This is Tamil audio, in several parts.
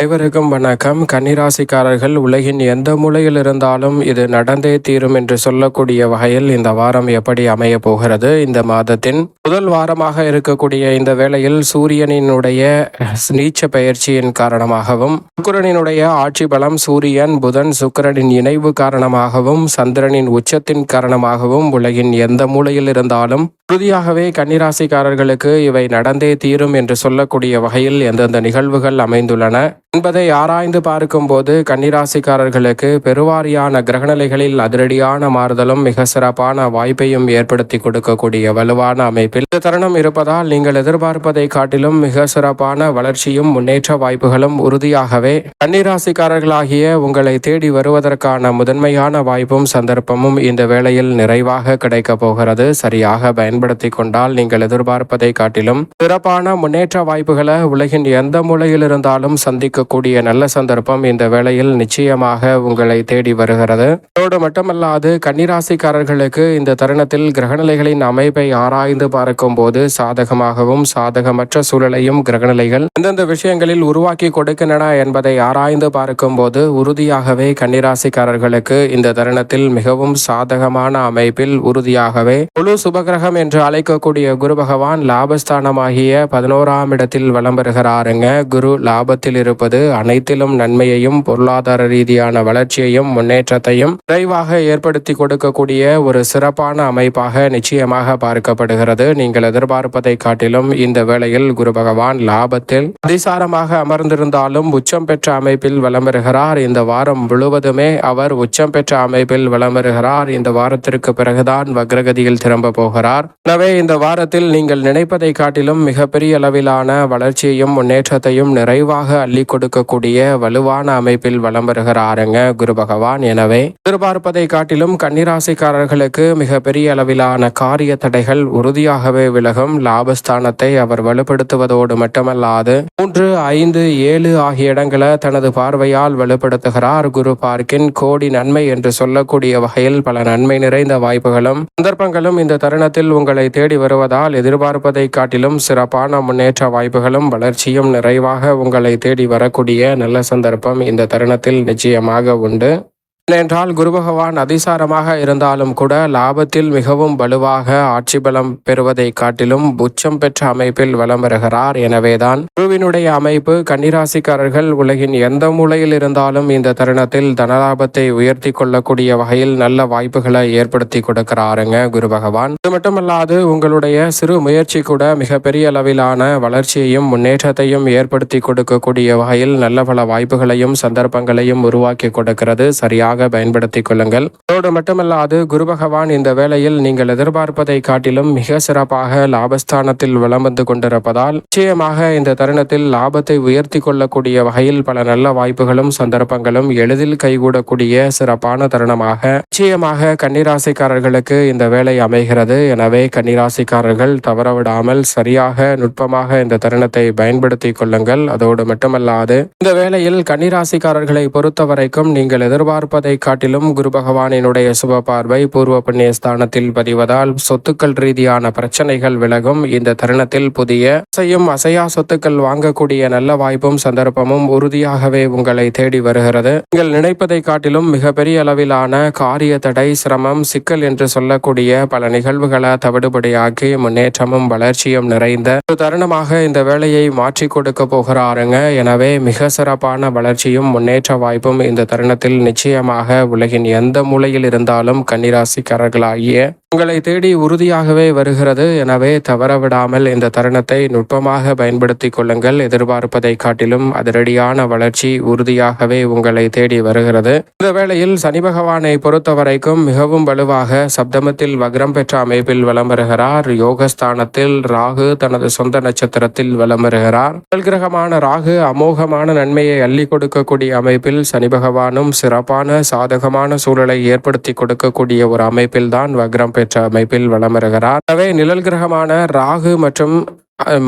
அனைவருக்கும் வணக்கம். கன்னிராசிக்காரர்கள் உலகின் எந்த மூலையில் இருந்தாலும் இது நடந்தே தீரும் என்று சொல்லக்கூடிய வகையில் இந்த வாரம் எப்படி அமைய போகிறது? இந்த மாதத்தின் முதல் வாரமாக இருக்கக்கூடிய இந்த வேளையில் சூரியனினுடைய நீச்ச பயிற்சியின் காரணமாகவும் சுக்கரனினுடைய ஆட்சி பலம் சூரியன் புதன் சுக்கிரனின் இணைவு காரணமாகவும் சந்திரனின் உச்சத்தின் காரணமாகவும் உலகின் எந்த மூலையில் இருந்தாலும் உறுதியாகவே கன்னிராசிக்காரர்களுக்கு இவை நடந்தே தீரும் என்று சொல்லக்கூடிய வகையில் எந்தெந்த நிகழ்வுகள் அமைந்துள்ளன? என்பதை ஆராய்ந்து பார்க்கும்போது கன்னிராசிக்காரர்களுக்கு பெருவாரியான கிரகநிலைகளில் அதிரடியான மாறுதலும் மிக சிறப்பான வாய்ப்பையும் ஏற்படுத்தி கொடுக்கக்கூடிய வலுவான அமைப்பில் தருணம் இருப்பதால் நீங்கள் எதிர்பார்ப்பதை காட்டிலும் மிக சிறப்பான வளர்ச்சியும் முன்னேற்ற வாய்ப்புகளும் உறுதியாகவே கன்னிராசிக்காரர்களாகிய உங்களை தேடி வருவதற்கான முதன்மையான வாய்ப்பும் சந்தர்ப்பமும் இந்த வேளையில் நிறைவாக கிடைக்கப் போகிறது. சரியாக பயன்படுத்தி கொண்டால் நீங்கள் எதிர்பார்ப்பதை காட்டிலும் சிறப்பான முன்னேற்ற வாய்ப்புகளை உலகின் எந்த மூலையில் இருந்தாலும் கொடுக்கக்கூடிய நல்ல சந்தர்ப்பம் இந்த வேளையில் நிச்சயமாக உங்களை தேடி வருகிறது. அதோடு மட்டுமல்லாது கன்னிராசிக்காரர்களுக்கு இந்த தருணத்தில் கிரகநிலைகளின் அமைப்பை ஆராய்ந்து பார்க்கும் போது சாதகமாகவும் சாதகமற்ற சூழலையும் கிரகநிலைகள் எந்தெந்த விஷயங்களில் உருவாக்கி கொடுக்கின்றன என்பதை ஆராய்ந்து பார்க்கும் போது உறுதியாகவே கன்னிராசிக்காரர்களுக்கு இந்த தருணத்தில் மிகவும் சாதகமான அமைப்பில் உறுதியாகவே முழு சுபகிரகம் என்று அழைக்கக்கூடிய குரு பகவான் லாபஸ்தானமாகிய பதினோராம் இடத்தில் வலம் பெறுகிறாருங்க குரு லாபத்தில் இருப்பது அனைத்திலும் நன்மையையும் பொருளாதார ரீதியான வளர்ச்சியையும் முன்னேற்றத்தையும் விரைவாக ஏற்படுத்தி கொடுக்கக்கூடிய ஒரு சிறப்பான அமைப்பாக நிச்சயமாக பார்க்கப்படுகிறது. நீங்கள் எதிர்பார்ப்பதை காட்டிலும் இந்த வேளையில் குரு பகவான் லாபத்தில் அதிசாரமாக அமர்ந்திருந்தாலும் உச்சம் பெற்ற அமைப்பில் வலம் இந்த வாரம் முழுவதுமே அவர் உச்சம் பெற்ற அமைப்பில் வலம் இந்த வாரத்திற்கு பிறகுதான் வக்ரகதியில் திரும்ப போகிறார். எனவே இந்த வாரத்தில் நீங்கள் நினைப்பதை காட்டிலும் மிகப்பெரிய அளவிலான வளர்ச்சியையும் முன்னேற்றத்தையும் நிறைவாக அள்ளிக்கொண்டு கொடுக்கக்கூடிய வலுவான அமைப்பில் வலம் வருகிறாருங்க குரு பகவான். எனவே எதிர்பார்ப்பதை காட்டிலும் கன்னிராசிக்காரர்களுக்கு மிகப்பெரிய அளவிலான காரிய தடைகள் உறுதியாகவே விலகும். லாபஸ்தானத்தை அவர் வலுப்படுத்துவதோடு மட்டுமல்லாது மூன்று ஐந்து ஏழு ஆகிய இடங்களை தனது பார்வையால் வலுப்படுத்துகிறார் குரு பார்க்கின் கோடி நன்மை என்று சொல்லக்கூடிய வகையில் பல நன்மை நிறைந்த வாய்ப்புகளும் சந்தர்ப்பங்களும் இந்த தருணத்தில் உங்களை தேடி வருவதால் எதிர்பார்ப்பதை காட்டிலும் சிறப்பான முன்னேற்ற வாய்ப்புகளும் வளர்ச்சியும் நிறைவாக உங்களை தேடி வர வரக்கூடிய நல்ல சந்தர்ப்பம் இந்த தருணத்தில் நிச்சயமாக உண்டு. ஏனென்றால் குரு பகவான் அதிசாரமாக இருந்தாலும் கூட லாபத்தில் மிகவும் வலுவாக ஆட்சி பலம் பெறுவதை காட்டிலும் உச்சம் பெற்ற அமைப்பில் வலம் வருகிறார். எனவேதான் குருவினுடைய அமைப்பு கன்னிராசிக்காரர்கள் உலகின் எந்த மூலையில் இருந்தாலும் இந்த தருணத்தில் தனலாபத்தை உயர்த்தி கொள்ளக்கூடிய வகையில் நல்ல வாய்ப்புகளை ஏற்படுத்தி கொடுக்கிறாருங்க குரு பகவான். இது மட்டுமல்லாது உங்களுடைய சிறு முயற்சி கூட மிகப்பெரிய அளவிலான வளர்ச்சியையும் முன்னேற்றத்தையும் ஏற்படுத்தி கொடுக்கக்கூடிய வகையில் நல்ல பல வாய்ப்புகளையும் சந்தர்ப்பங்களையும் உருவாக்கி கொடுக்கிறது. சரியாக சிறப்பாக பயன்படுத்திக் கொள்ளுங்கள். அதோடு மட்டுமல்லாது குரு பகவான் இந்த வேளையில் நீங்கள் எதிர்பார்ப்பதை காட்டிலும் மிக சிறப்பாக லாபஸ்தானத்தில் வலம் வந்து கொண்டிருப்பதால் நிச்சயமாக இந்த தருணத்தில் லாபத்தை உயர்த்தி கொள்ளக்கூடிய வகையில் பல நல்ல வாய்ப்புகளும் சந்தர்ப்பங்களும் எளிதில் கைகூடக்கூடிய சிறப்பான தருணமாக நிச்சயமாக கன்னிராசிக்காரர்களுக்கு இந்த வேலை அமைகிறது. எனவே கன்னிராசிக்காரர்கள் தவறவிடாமல் சரியாக நுட்பமாக இந்த தருணத்தை பயன்படுத்திக் கொள்ளுங்கள். அதோடு மட்டுமல்லாது இந்த வேளையில் கன்னிராசிக்காரர்களை பொறுத்த வரைக்கும் நீங்கள் எதிர்பார்ப்பதை அதை காட்டிலும் குரு பகவானினுடைய சுப பார்வை பூர்வ புண்ணிய ஸ்தானத்தில் பதிவதால் சொத்துக்கள் ரீதியான பிரச்சனைகள் விலகும். இந்த தருணத்தில் புதிய செய்யும் அசையா சொத்துக்கள் வாங்கக்கூடிய நல்ல வாய்ப்பும் சந்தர்ப்பமும் உறுதியாகவே உங்களை தேடி வருகிறது. நீங்கள் நினைப்பதை காட்டிலும் மிகப்பெரிய அளவிலான காரிய தடை சிரமம் சிக்கல் என்று சொல்லக்கூடிய பல நிகழ்வுகளை தவிடுபடியாக்கி முன்னேற்றமும் வளர்ச்சியும் நிறைந்த ஒரு தருணமாக இந்த வேலையை மாற்றி கொடுக்க போகிறாருங்க. எனவே மிக சிறப்பான வளர்ச்சியும் முன்னேற்ற வாய்ப்பும் இந்த தருணத்தில் நிச்சயமாக நிச்சயமாக உலகின் எந்த மூலையில் இருந்தாலும் கன்னிராசிக்காரர்களாகிய உங்களை தேடி உறுதியாகவே வருகிறது. எனவே தவறவிடாமல் இந்த தருணத்தை நுட்பமாக பயன்படுத்திக் கொள்ளுங்கள். எதிர்பார்ப்பதை காட்டிலும் அதிரடியான வளர்ச்சி உறுதியாகவே உங்களை தேடி வருகிறது. இந்த வேளையில் சனி பகவானை பொறுத்தவரைக்கும் மிகவும் வலுவாக சப்தமத்தில் வக்ரம் பெற்ற அமைப்பில் வலம் வருகிறார். யோகஸ்தானத்தில் ராகு தனது சொந்த நட்சத்திரத்தில் வலம் வருகிறார். கிரகமான ராகு அமோகமான நன்மையை அள்ளி கொடுக்கக்கூடிய அமைப்பில் சனி பகவானும் சிறப்பான சாதகமான சூழலை ஏற்படுத்தி கொடுக்கக்கூடிய ஒரு அமைப்பில்தான் வக்ரம் பெற்ற அமைப்பில் வளம் வருகிறார் எனவே நிழல் கிரகமான ராகு மற்றும்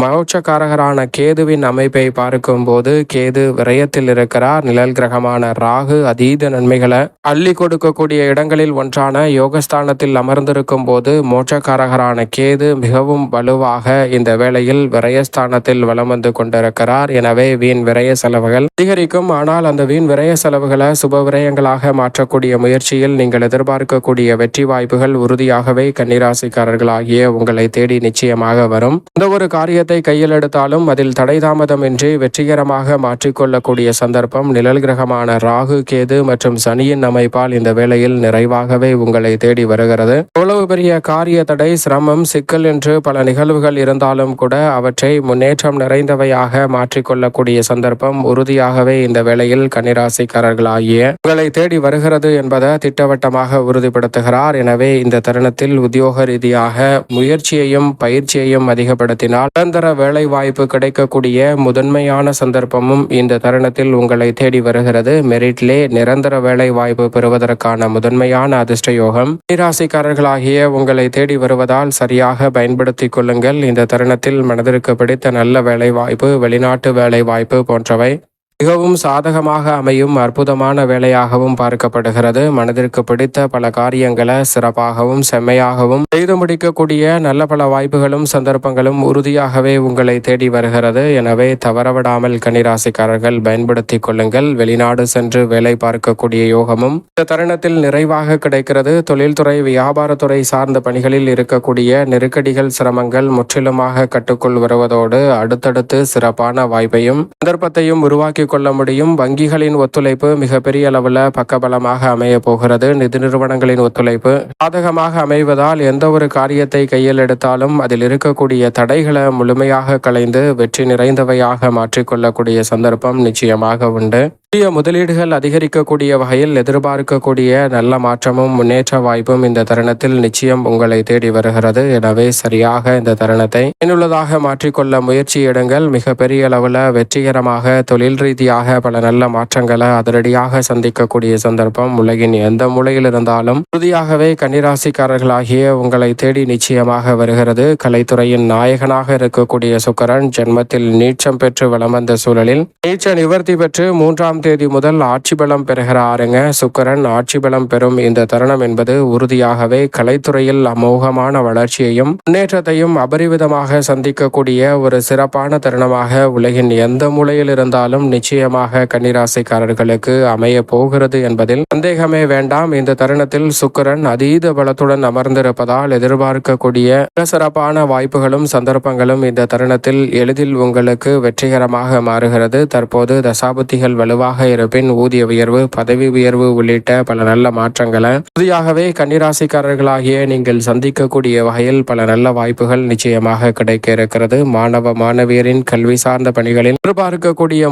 மோட்சக்காரகரான கேதுவின் அமைப்பை பார்க்கும்போது கேது விரயத்தில் இருக்கிறார். நிழல் கிரகமான ராகு அதீத நன்மைகளை அள்ளி கொடுக்கக்கூடிய இடங்களில் ஒன்றான யோகஸ்தானத்தில் அமர்ந்திருக்கும் போது மோட்சக்காரகரான கேது மிகவும் வலுவாக இந்த வேளையில் விரயஸ்தானத்தில் வலம் வந்து கொண்டிருக்கிறார். எனவே வீண் விரய செலவுகள் அதிகரிக்கும். ஆனால் அந்த வீண் விரய செலவுகளை சுப விரயங்களாக மாற்றக்கூடிய முயற்சியில் நீங்கள் எதிர்பார்க்கக்கூடிய வெற்றி வாய்ப்புகள் உறுதியாகவே கன்னிராசிக்காரர்களாகிய உங்களை தேடி நிச்சயமாக வரும். இந்த ஒரு காரியத்தை கையில் எடுத்தாலும் அதில் தடை தாமதமின்றி வெற்றிகரமாக மாற்றிக்கொள்ளக்கூடிய சந்தர்ப்பம் நிழல் கிரகமான ராகு கேது மற்றும் சனியின் அமைப்பால் இந்த வேளையில் நிறைவாகவே உங்களை தேடி வருகிறது. இவ்வளவு பெரிய காரிய தடை சிரமம் சிக்கல் என்று பல நிகழ்வுகள் இருந்தாலும் கூட அவற்றை முன்னேற்றம் நிறைந்தவையாக மாற்றிக்கொள்ளக்கூடிய சந்தர்ப்பம் உறுதியாகவே இந்த வேளையில் கன்னிராசிக்காரர்களாகிய உங்களை தேடி வருகிறது என்பதை திட்டவட்டமாக உறுதிப்படுத்துகிறார். எனவே இந்த தருணத்தில் உத்தியோக ரீதியாக முயற்சியையும் பயிற்சியையும் அதிகப்படுத்தினால் நிரந்தர வேலை வாய்ப்பு கிடைக்கக்கூடிய முதன்மையான சந்தர்ப்பமும் இந்த தருணத்தில் உங்களை தேடி வருகிறது. மெரிட்லே நிரந்தர வேலை வாய்ப்பு பெறுவதற்கான முதன்மையான அதிர்ஷ்ட யோகம் ராசிக்காரர்களாகிய உங்களை தேடி வருவதால் சரியாக பயன்படுத்திக் கொள்ளுங்கள். இந்த தருணத்தில் மனதிற்கு பிடித்த நல்ல வேலை வாய்ப்பு வெளிநாட்டு வேலை வாய்ப்பு போன்றவை. மிகவும் சாதகமாக அமையும் அற்புதமான வேலையாகவும் பார்க்கப்படுகிறது. மனதிற்கு பிடித்த பல காரியங்களை சிறப்பாகவும் செம்மையாகவும் செய்து முடிக்கக்கூடிய நல்ல பல வாய்ப்புகளும் சந்தர்ப்பங்களும் உறுதியாகவே உங்களை தேடி வருகிறது. எனவே தவறவிடாமல் கன்னிராசிக்காரர்கள் பயன்படுத்திக் கொள்ளுங்கள். வெளிநாடு சென்று வேலை பார்க்கக்கூடிய யோகமும் இந்த தருணத்தில் நிறைவாக கிடைக்கிறது. தொழில்துறை வியாபாரத்துறை சார்ந்த பணிகளில் இருக்கக்கூடிய நெருக்கடிகள் சிரமங்கள் முற்றிலுமாக கட்டுக்குள் வருவதோடு அடுத்தடுத்து சிறப்பான வாய்ப்பையும் சந்தர்ப்பத்தையும் உருவாக்கி கொள்ள முடியும். வங்கிகளின் ஒத்துழைப்பு மிகப்பெரிய அளவில் பக்கபலமாக அமைய போகிறது. நிதி நிறுவனங்களின் ஒத்துழைப்பு சாதகமாக அமைவதால் எந்த ஒரு காரியத்தை கையில் எடுத்தாலும் அதில் இருக்கக்கூடிய தடைகளை முழுமையாக களைந்து வெற்றி நிறைந்தவையாக மாற்றிக்கொள்ளக்கூடிய சந்தர்ப்பம் நிச்சயமாக உண்டு. புதிய முதலீடுகள் அதிகரிக்கக்கூடிய வகையில் எதிர்பார்க்கக்கூடிய நல்ல மாற்றமும் முன்னேற்ற வாய்ப்பும் இந்த தருணத்தில் நிச்சயம் உங்களை தேடி வருகிறது. எனவே சரியாக இந்த தருணத்தை பயனுள்ளதாக மாற்றிக்கொள்ள முயற்சி எடுங்கள். மிக பெரிய அளவில் வெற்றிகரமாக தொழில் ரீதியாக பல நல்ல மாற்றங்களை அதிரடியாக சந்திக்கக்கூடிய சந்தர்ப்பம் உலகின் எந்த மூலையில் இருந்தாலும் உறுதியாகவே கன்னிராசிக்காரர்களாகிய உங்களை தேடி நிச்சயமாக வருகிறது. கலைத்துறையின் நாயகனாக இருக்கக்கூடிய சுக்கரன் ஜென்மத்தில் நீச்சம் பெற்று வலம் வந்த சூழலில் நீச்ச நிவர்த்தி பெற்று மூன்றாம் தேதி முதல் ஆட்சி பலம் பெறுகிறாருங்க. சுக்கரன் ஆட்சி பலம் பெறும் இந்த தருணம் என்பது உறுதியாகவே கலைத்துறையில் அமோகமான வளர்ச்சியையும் முன்னேற்றத்தையும் அபரிவிதமாக சந்திக்கக்கூடிய ஒரு சிறப்பான தருணமாக உலகின் எந்த மூலையில் இருந்தாலும் நிச்சயமாக கன்னிராசிக்காரர்களுக்கு அமைய போகிறது என்பதில் சந்தேகமே வேண்டாம். இந்த தருணத்தில் சுக்கரன் அதீத பலத்துடன் அமர்ந்திருப்பதால் எதிர்பார்க்கக்கூடிய சிறப்பான வாய்ப்புகளும் சந்தர்ப்பங்களும் இந்த தருணத்தில் எளிதில் உங்களுக்கு வெற்றிகரமாக மாறுகிறது. தற்போது தசாபுத்திகள் வலுவாக இருப்பின் ஊதிய உயர்வு பதவி உயர்வு உள்ளிட்ட பல நல்ல மாற்றங்களை உறுதியாகவே கன்னிராசிக்காரர்களாகிய நீங்கள் சந்திக்கக்கூடிய வகையில் பல நல்ல வாய்ப்புகள் நிச்சயமாக கிடைக்க இருக்கிறது. மாணவ மாணவியரின் கல்வி சார்ந்த பணிகளில் எதிர்பார்க்கக்கூடிய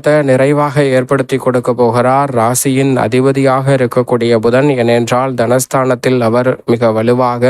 முன்னேற்றத்தை நிறைவாக ஏற்படுத்தி கொடுக்க போகிறார். ராசியின் அதிபதியாக இருக்கக்கூடிய புதன் ஏனென்றால் தனஸ்தானத்தில் அவர் மிக வலுவாக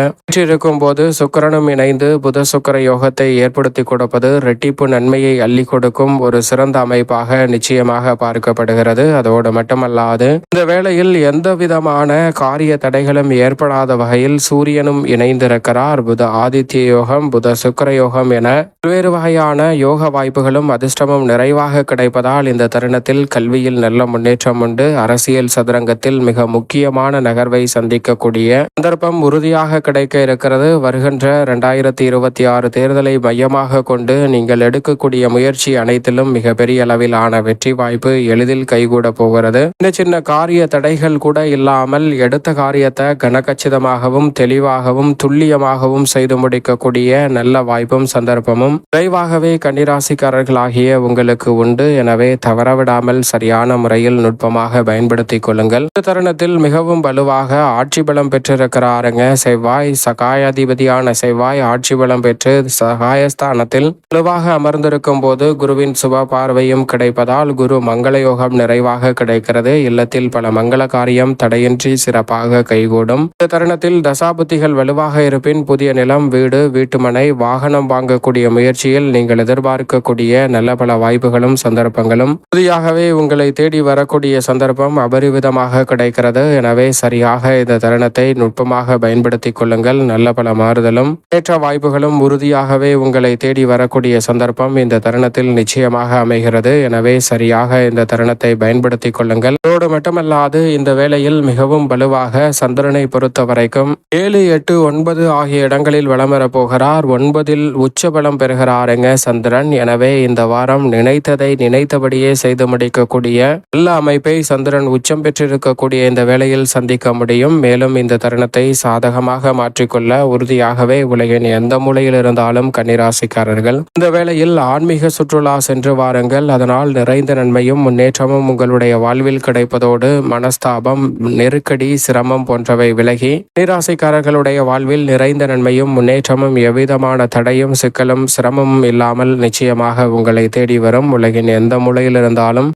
இருக்கும் போது சுக்கிரனும் இணைந்து புத சுக்கர யோகத்தை ஏற்படுத்தி கொடுப்பது ரெட்டிப்பு நன்மையை அள்ளி கொடுக்கும் ஒரு சிறந்த அமைப்பாக நிச்சயமாக பார்க்கப்படுகிறது. அதோடு மட்டுமல்லாது இந்த வேளையில் எந்த விதமான காரிய தடைகளும் ஏற்படாத வகையில் சூரியனும் இணைந்திருக்கிறார். புத ஆதித்ய யோகம் புத சுக்கிர யோகம் என பல்வேறு வகையான யோக வாய்ப்புகளும் அதிர்ஷ்டமும் நிறைவாக கிடைப்பதால் இந்த தருணத்தில் கல்வியில் நல்ல முன்னேற்றம் உண்டு. அரசியல் சதுரங்கத்தில் மிக முக்கியமான நகர்வை சந்திக்கக்கூடிய சந்தர்ப்பம் உறுதியாக கிடைக்க இருக்கிறது. வருகின்ற இரண்டாயிரத்தி இருபத்தி ஆறு தேர்தலை மையமாக கொண்டு நீங்கள் எடுக்கக்கூடிய முயற்சி அனைத்திலும் மிகப்பெரிய அளவிலான வெற்றி வாய்ப்பு எளிதில் கைகூட போகிறது. சின்ன சின்ன காரிய தடைகள் கூட இல்லாமல் எடுத்த காரியத்தை கனகச்சிதமாகவும் தெளிவாகவும் துல்லியமாகவும் செய்து முடிக்கக்கூடிய நல்ல வாய்ப்பும் சந்தர்ப்பமும் விரைவாகவே கன்னிராசிக்காரர்களாகிய உங்களுக்கு உண்டு. எனவே தவறவிடாமல் சரியான முறையில் நுட்பமாக பயன்படுத்திக் கொள்ளுங்கள். இந்த தருணத்தில் மிகவும் வலுவாக ஆட்சி பலம் பெற்றிருக்கிறாருங்க. செவ்வாய் சகாயாதிபதியான செவ்வாய் ஆட்சி பலம் பெற்று சகாயஸ்தானத்தில் வலுவாக அமர்ந்திருக்கும் போது குருவின் சுப பார்வையும் கிடைப்பதால் குரு மங்கள யோகம் நிறைவாக கிடைக்கிறது. இல்லத்தில் பல மங்கள காரியம் தடையின்றி சிறப்பாக கைகூடும். இந்த தருணத்தில் தசாபுத்திகள் வலுவாக இருப்பின் புதிய நிலம் வீடு வீட்டுமனை வாகனம் வாங்கக்கூடிய முயற்சியில் நீங்கள் எதிர்பார்க்கக்கூடிய நல்ல பல வாய்ப்புகளும் சந்தர்ப்பங்களும் புதியாகவே உங்களை தேடி வரக்கூடிய சந்தர்ப்பம் அபரிவிதமாக கிடைக்கிறது. எனவே சரியாக இந்த தருணத்தை நுட்பமாக பயன்படுத்திக் கொள்ளுங்கள். நல்ல பல மாறுதலும் ஏற்ற வாய்ப்புகளும் உறுதியாகவே உங்களை தேடி வரக்கூடிய சந்தர்ப்பம் இந்த தருணத்தில் நிச்சயமாக அமைகிறது. எனவே சரியாக இந்த தருணத்தை பயன்படுத்திக் கொள்ளுங்கள். அதோடு மட்டுமல்லாது இந்த வேளையில் மிகவும் வலுவாக சந்திரனை பொறுத்த வரைக்கும் ஏழு எட்டு ஒன்பது ஆகிய இடங்களில் வலம் போகிறார். ஒன்பதில் உச்ச பலம் பெறுகிறாருங்க சந்திரன். எனவே இந்த வாரம் நினைத்ததை நினைத்த நினைத்தபடியே செய்து முடிக்கக்கூடிய நல்ல அமைப்பை சந்திரன் உச்சம் பெற்றிருக்கக்கூடிய இந்த வேளையில் சந்திக்க முடியும். மேலும் இந்த தருணத்தை சாதகமாக மாற்றிக்கொள்ள உறுதியாகவே உலகின் எந்த மூலையில் இருந்தாலும் கன்னிராசிக்காரர்கள் இந்த வேளையில் ஆன்மீக சுற்றுலா சென்று வாருங்கள். அதனால் நிறைந்த நன்மையும் முன்னேற்றமும் உங்களுடைய வாழ்வில் கிடைப்பதோடு மனஸ்தாபம் நெருக்கடி சிரமம் போன்றவை விலகி நீராசிக்காரர்களுடைய வாழ்வில் நிறைந்த நன்மையும் முன்னேற்றமும் எவ்விதமான தடையும் சிக்கலும் சிரமமும் இல்லாமல் நிச்சயமாக உங்களை தேடி வரும் உலகின் எந்த மூலையில் இருந்தாலும்